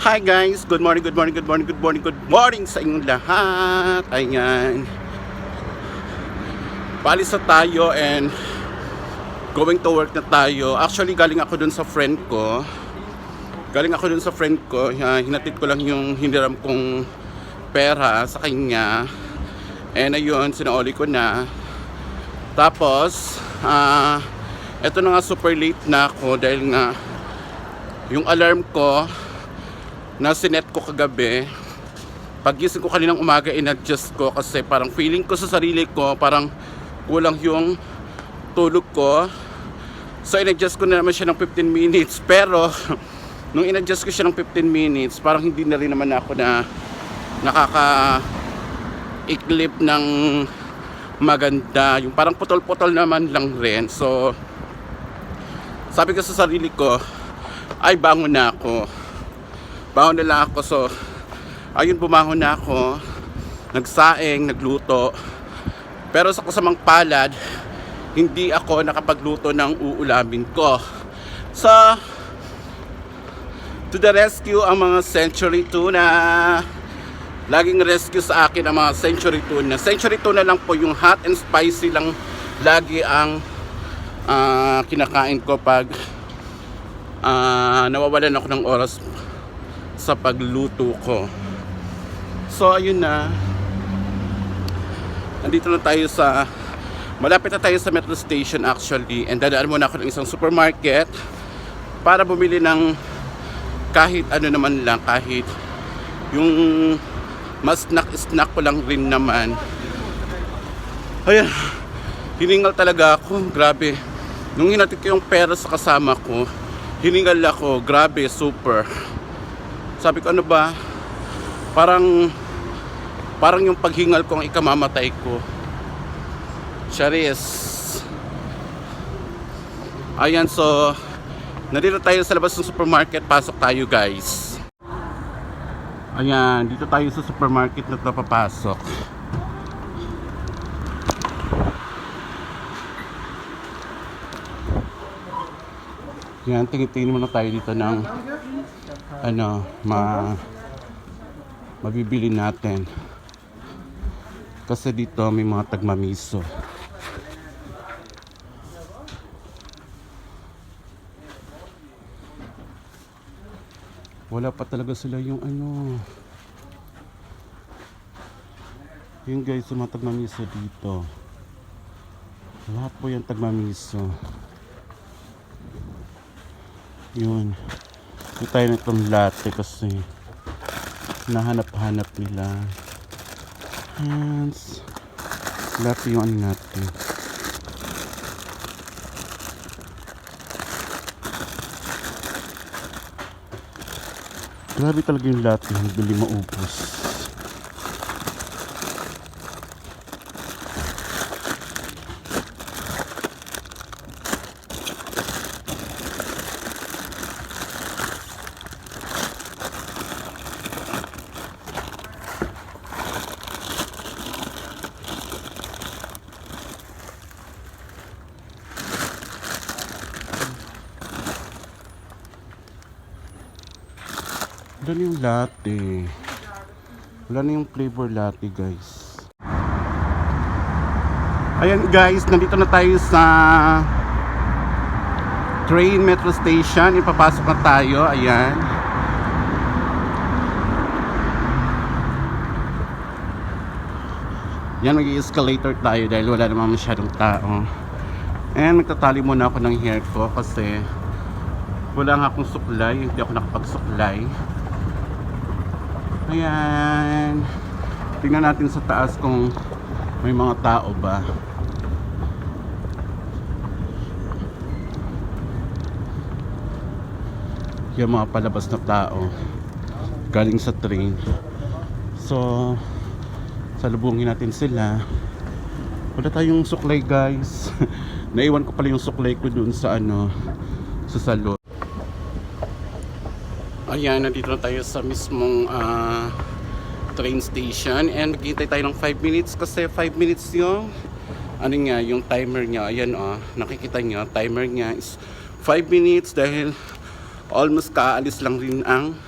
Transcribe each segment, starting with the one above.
Hi guys, good morning, good morning, good morning, good morning, good morning sa inyong lahat. Ayan. Palis na tayo and going to work na tayo. Actually, galing ako dun sa friend ko. Galing ako dun sa friend ko. Uh, hinatid ko lang yung hiniram kong pera sa kanya. And ayun, sinauli ko na. Tapos, ah, eto na nga super late na ako dahil nga yung alarm ko na sinet ko kagabi. Pagising ko kaninang umaga in-adjust ko kasi parang feeling ko sa sarili ko parang kulang yung tulog ko. So in-adjust ko na naman siya ng 15 minutes. Pero nung in-adjust ko siya ng 15 minutes parang hindi na rin naman ako na nakaka iklip ng maganda. Yung parang putol-putol naman lang rin. So sabi ko sa sarili ko ay bangon na ako bangon na ako so ayun bumangon na ako. Nagsaing, nagluto. Pero sa kasamang palad hindi ako nakapagluto ng uulamin ko. So to the rescue ang mga century tuna laging rescue sa akin ang mga century tuna century tuna lang po yung hot and spicy lang lagi ang ah, kinakain ko pag ah, nawawalan ako ng oras sa pagluto ko. So ayun na. Nandito na tayo sa malapit na tayo sa metro station actually. And dadaan muna ako ng isang supermarket para bumili ng kahit ano naman lang kahit yung mas snack snack ko lang rin naman. Ayan hiningal talaga ako. Grabe. Nung hinatid ko yung pera sa kasama ko hiningal ako. Grabe super sabi ko ano ba? Parang parang yung paghingal ko ang ikamamatay ko. Charis. Ayan so nandito tayo sa labas ng supermarket. Pasok tayo guys. Ayan dito tayo sa supermarket na to papasok yan tingin-tingin muna tayo dito ng ano, ma mabibili natin. Kasi dito may mga tagmamiso. Wala pa talaga sila yung ano. Yun guys, yung mga tagmamiso dito. Lahat po yung tagmamiso. Yun. Hindi tayo na itong latte kasi nahanap-hanap nila. Hands. Latte yung ano natin. Grabe talaga yung latte. Hindi maubos. Wala na yung latte. Wala na yung flavor latte, guys. Ayan guys, nandito na tayo sa train metro station. Ipapasok na tayo. Ayan. Yan, mag-escalator tayo dahil wala naman masyadong tao. And magtatali muna ako ng hair ko kasi wala nga akong suklay. Hindi ako nakapagsuklay. Ayan. Tingnan natin sa taas kung may mga tao ba. Yung mga palabas na tao galing sa train. So, salubungin natin sila. Wala tayong suklay guys. Naiwan ko pala yung suklay ko dun sa ano, sa salon. Ayan, nandito na tayo sa mismong ah, train station and naghihintay tayo ng 5 minutes kasi 5 minutes yung ano nga, yung timer niya. Ayan oh, nakikita niyo, timer niya is 5 minutes dahil almost kaalis lang rin ang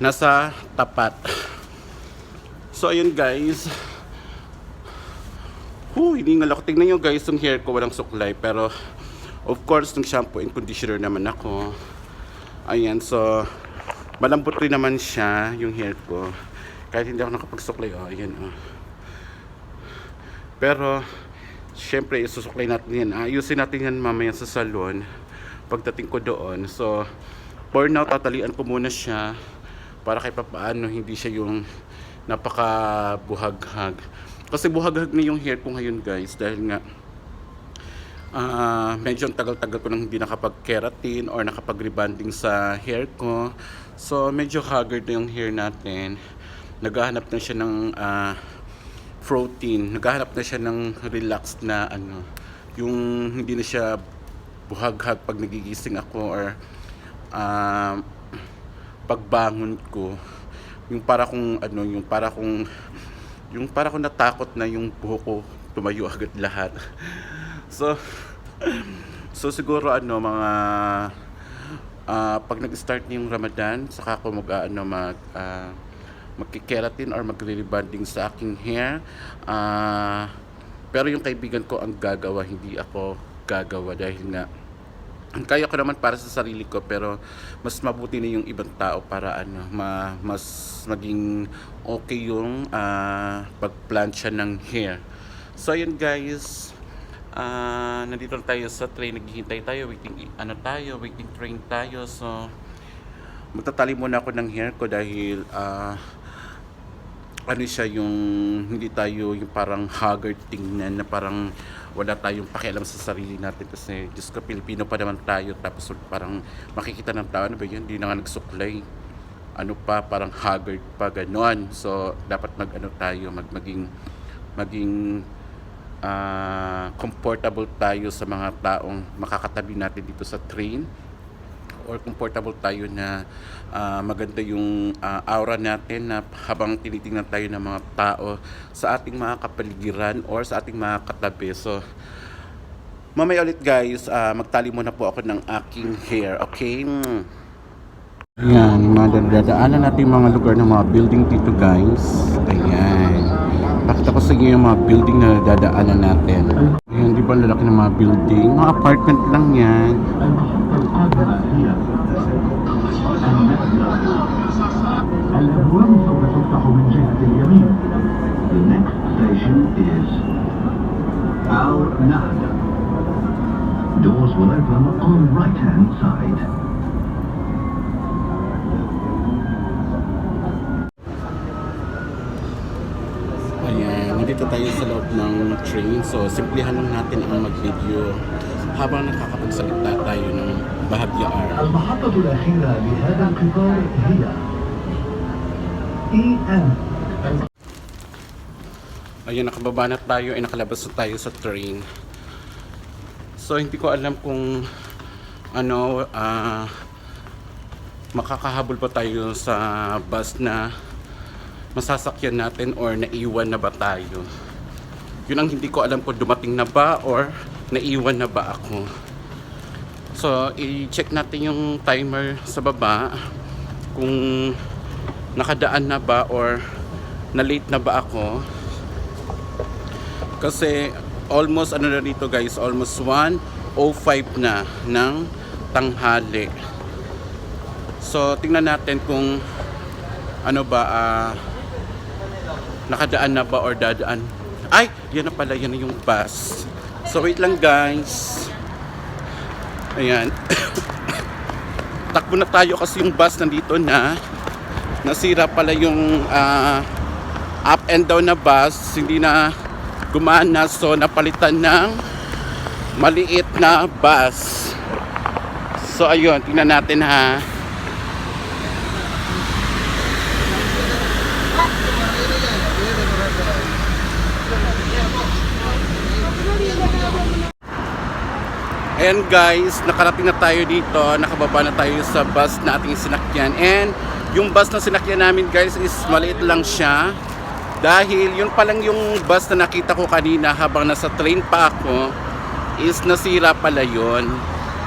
nasa tapat. So ayun guys. Huh, hiningal ako. Tingnan nyo guys, yung hair ko walang suklay. Pero of course, ng shampoo and conditioner naman ako. Ayan, so malambot rin naman siya, yung hair ko. Kahit hindi ako nakapagsuklay, oh, ayan, oh. Pero, syempre, isusuklay natin yan. Ayusin natin yan mamaya sa salon. Pagdating ko doon. So, for now, tatalian ko muna siya para kahit papaano hindi siya yung napaka buhaghag. Kasi buhaghag na yung hair ko ngayon guys dahil nga ah medyo tagal-tagal ko nang hindi nakapag-keratin or nakapag-rebonding sa hair ko. So medyo haggard na yung hair natin. Naghahanap na siya ng ah, protein. Naghahanap na siya ng relaxed na ano, yung hindi na siya buhaghag pag nagigising ako or ah, pagbangon ko. Yung para kung ano, yung para kung yung para kung natakot na yung buhok ko tumayo agad lahat. So So siguro ano mga ah, pag nag-start na yung Ramadan, saka ako mag ano mag ah, magkikeratin or magre-rebonding sa aking hair. Ah, pero yung kaibigan ko ang gagawa, hindi ako gagawa dahil nga kaya ko naman para sa sarili ko pero mas mabuti na yung ibang tao para ano ma, mas maging okay yung ah, pagplansya ng hair. So ayun guys, ah nandito na tayo sa train, naghihintay tayo, waiting ano tayo, waiting train tayo. So magtatali muna ako ng hair ko dahil ah ano siya yung hindi tayo yung parang haggard tingnan na parang wala tayong pakialam sa sarili natin. Kasi Diyos ko Pilipino pa naman tayo. Tapos parang makikita ng tao ano ba yun? Hindi na nga nagsuklay. Ano pa? Parang haggard pa ganon. So dapat mag ano tayo mag maging maging ah, comfortable tayo sa mga taong makakatabi natin dito sa train or comfortable tayo na ah, maganda yung ah, aura natin na habang tinitingnan tayo ng mga tao sa ating mga kapaligiran or sa ating mga katabi. So, mamaya ulit guys, ah, magtali muna po ako ng aking hair, okay? Ayan, mga dadaanan natin mga lugar ng mga building dito guys. Ayan. Pakita ko sa inyo yung mga building na dadaanan natin. Ayan, di ba lalaki ng mga building? Mga apartment lang yan. The next is Al Nahda. Doors will open on right-hand side. tayo sa loob ng train. So, simplihan lang natin ang mag-video habang nakakapagsalita tayo ng Bahagya R. المحطة الأخيرة لهذا القطار هي EM Ayan, nakababa na tayo ay nakalabas na tayo sa train. So, hindi ko alam kung ano, ah, makakahabol pa tayo sa bus na masasakyan natin or naiwan na ba tayo. Yun ang hindi ko alam kung dumating na ba or naiwan na ba ako. So, i-check natin yung timer sa baba kung nakadaan na ba or na-late na ba ako. Kasi almost ano na dito guys, almost 1.05 na ng tanghali. So, tingnan natin kung ano ba ah, nakadaan na ba or dadaan. Ay, yan na pala, yan na yung bus. So, wait lang guys. Ayan. Takbo na tayo kasi yung bus nandito na. Nasira pala yung ah, up and down na bus. Hindi na gumana. So, napalitan ng maliit na bus. So, ayun. Tingnan natin ha. Ayan guys, nakarating na tayo dito, nakababa na tayo sa bus na ating sinakyan. And yung bus na sinakyan namin guys is maliit lang siya. Dahil yun pa lang yung bus na nakita ko kanina habang nasa train pa ako is nasira pala yun.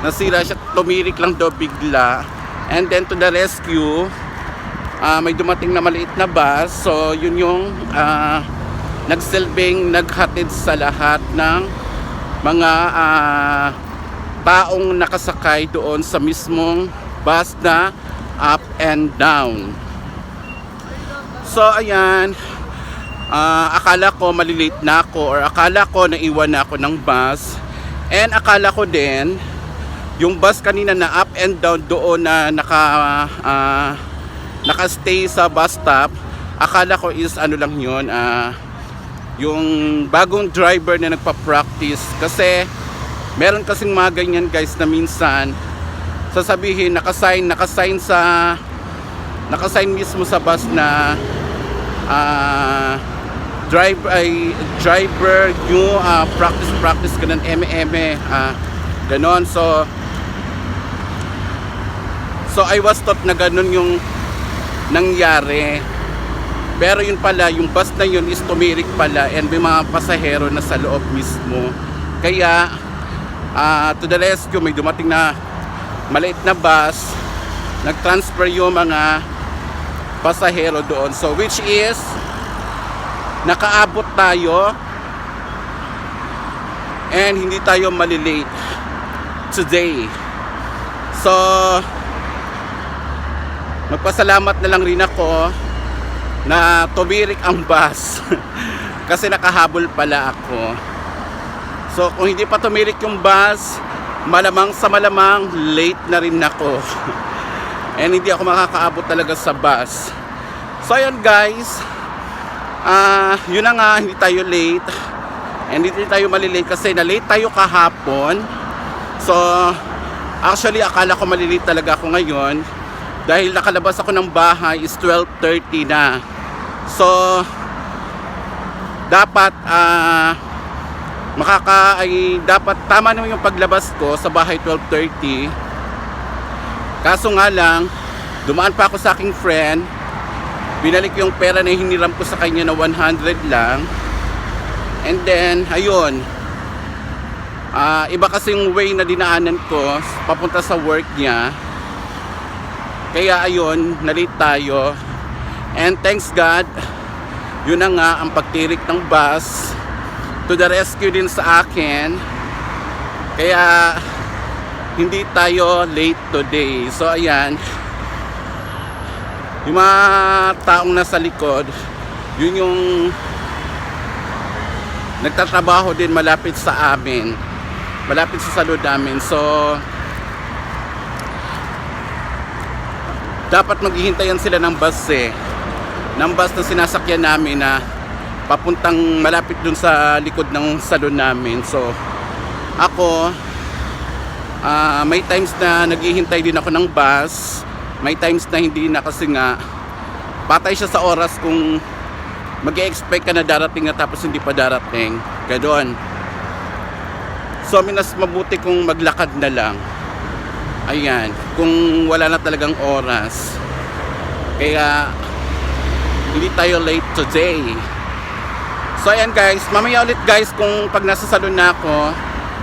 Nasira siya, tumirik lang daw bigla. And then to the rescue, ah, may dumating na maliit na bus. So, yun yung ah, nagsilbing naghatid sa lahat ng mga ah, taong nakasakay doon sa mismong bus na up and down. So, ayan. Ah, akala ko malilate na ako or akala ko naiwan na ako ng bus. And akala ko din, yung bus kanina na up and down doon na naka ah, naka-stay sa bus stop, akala ko is ano lang yun, ah, yung bagong driver na nagpa-practice kasi meron kasing mga ganyan guys na minsan sasabihin nakasign nakasign sa nakasign mismo sa bus na ah drive ay driver new ah, practice practice ganun eme ah ganon. So so I was taught na ganun yung nangyari. Pero yun pala yung bus na yun is tumirik pala and may mga pasahero na sa loob mismo. Kaya ah, to the rescue may dumating na maliit na bus. Nag-transfer yung mga pasahero doon. So which is nakaabot tayo and hindi tayo malilate today. So magpasalamat na lang rin ako na tumirik ang bus kasi nakahabol pala ako so kung hindi pa tumirik yung bus malamang sa malamang late na rin ako and hindi ako makakaabot talaga sa bus so ayan guys Ah, yun na nga, hindi tayo late. And hindi tayo malilate kasi na late tayo kahapon. So, actually akala ko malilate talaga ako ngayon dahil nakalabas ako ng bahay is 12:30 na. So, dapat ah makaka ay dapat tama naman yung paglabas ko sa bahay 12:30. Kaso nga lang, dumaan pa ako sa aking friend. Binalik yung pera na hiniram ko sa kanya na 100 lang. And then ayun. Ah iba kasi yung way na dinaanan ko papunta sa work niya. Kaya ayun nalit tayo. And thanks God yun na nga ang pagtirik ng bus to the rescue din sa akin. Kaya hindi tayo late today. So ayan. Yung mga taong nasa likod yun yung nagtatrabaho din malapit sa amin. Malapit sa salud namin. So dapat maghihintayan sila ng bus eh. Ng bus na sinasakyan namin na papuntang malapit dun sa likod ng salon namin. So ako ah, may times na naghihintay din ako ng bus. May times na hindi na kasi nga patay siya sa oras kung mag expect ka na darating na tapos hindi pa darating. Gadon so minas mabuti kung maglakad na lang. Ayan kung wala na talagang oras. Kaya hindi tayo late today so ayan guys. Mamaya ulit guys kung pag nasa salon na ako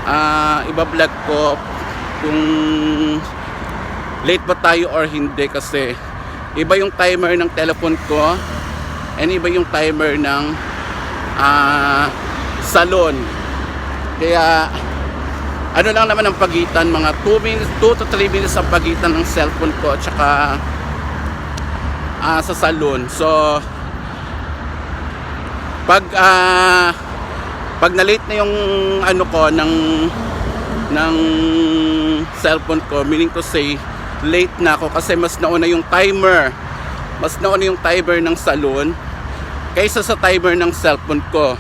ah iba vlog ko kung late ba tayo or hindi kasi iba yung timer ng telephone ko and iba yung timer ng ah, salon. Kaya ano lang naman ang pagitan mga 2 minutes 2 to 3 minutes ang pagitan ng cellphone ko at saka ah, sa salon. So pag ah, pag na-late na yung ano ko ng ng cellphone ko meaning to say late na ako kasi mas nauna yung timer. Mas nauna yung timer ng salon kaysa sa timer ng cellphone ko.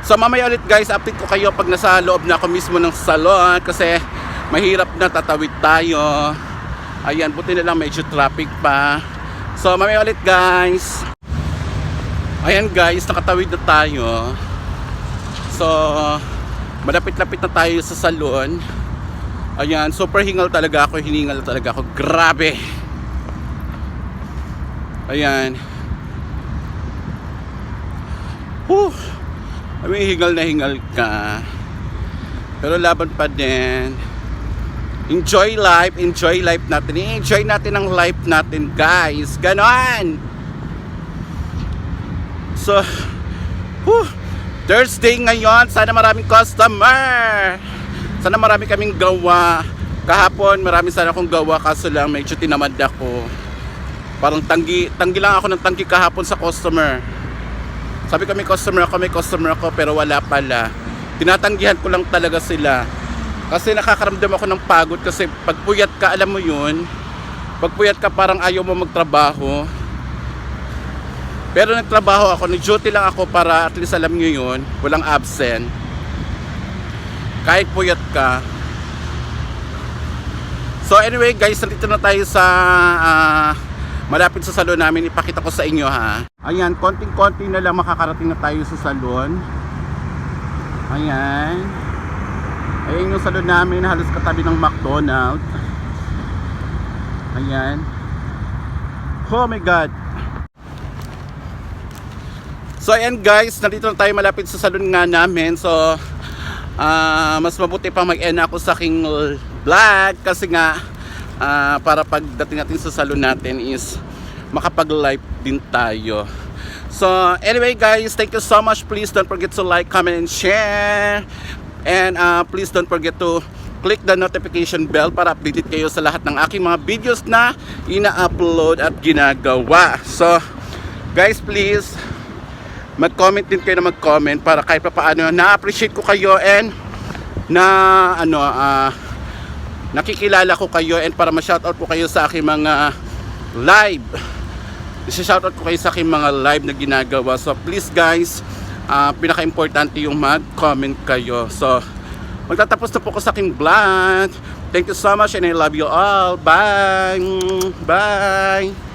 So mamaya ulit guys update ko kayo pag nasa loob na ako mismo ng salon kasi mahirap na tatawid tayo. Ayan buti na lang medyo traffic pa. So mamaya ulit guys ayan guys nakatawid na tayo so malapit-lapit na tayo sa salon Ayan, super hingal talaga ako, hiningal talaga ako. Grabe. Ayan. Whew. I mean, hingal na hingal ka. Pero laban pa din. Enjoy life, enjoy life natin. I-enjoy natin ang life natin, guys. Ganon! So, whew, Thursday ngayon. Sana maraming customer. Sana marami kaming gawa. Kahapon, marami sana akong gawa. Kaso lang, medyo tinamad ako. Parang tanggi, tanggi lang ako ng tanggi kahapon sa customer. Sabi ko may customer ako, may customer ako, pero wala pala. Tinatanggihan ko lang talaga sila. Kasi nakakaramdam ako ng pagod kasi pag puyat ka, alam mo yun, pag puyat ka parang ayaw mo magtrabaho. Pero nagtrabaho ako, nag-duty lang ako para at least alam nyo yun, walang absent. Kahit puyat ka. So anyway guys, nandito na tayo sa ah, malapit sa salon namin. Ipakita ko sa inyo ha. Ayan, konting-konti na lang makakarating na tayo sa salon. Ayan. Ayan yung salon namin, halos katabi ng McDonald's. Ayan. Oh my God. So ayan guys, nandito na tayo malapit sa salon nga namin. So ah, mas mabuti pa mag-end ako sa aking vlog kasi nga ah, para pagdating natin sa salon natin is makapag-live din tayo. So anyway guys, thank you so much. Please don't forget to like, comment, and share. And uh, please don't forget to click the notification bell para updated kayo sa lahat ng aking mga videos na ina-upload at ginagawa. So guys, please mag-comment din kayo na mag-comment para kahit pa paano na-appreciate ko kayo and na ano ah nakikilala ko kayo and para ma-shoutout ko kayo sa aking mga live. Isa-shoutout ko kayo sa aking mga live na ginagawa. So please guys ah, pinaka-importante yung mag-comment kayo. So magtatapos na po ko sa aking vlog. Thank you so much and I love you all. Bye! Bye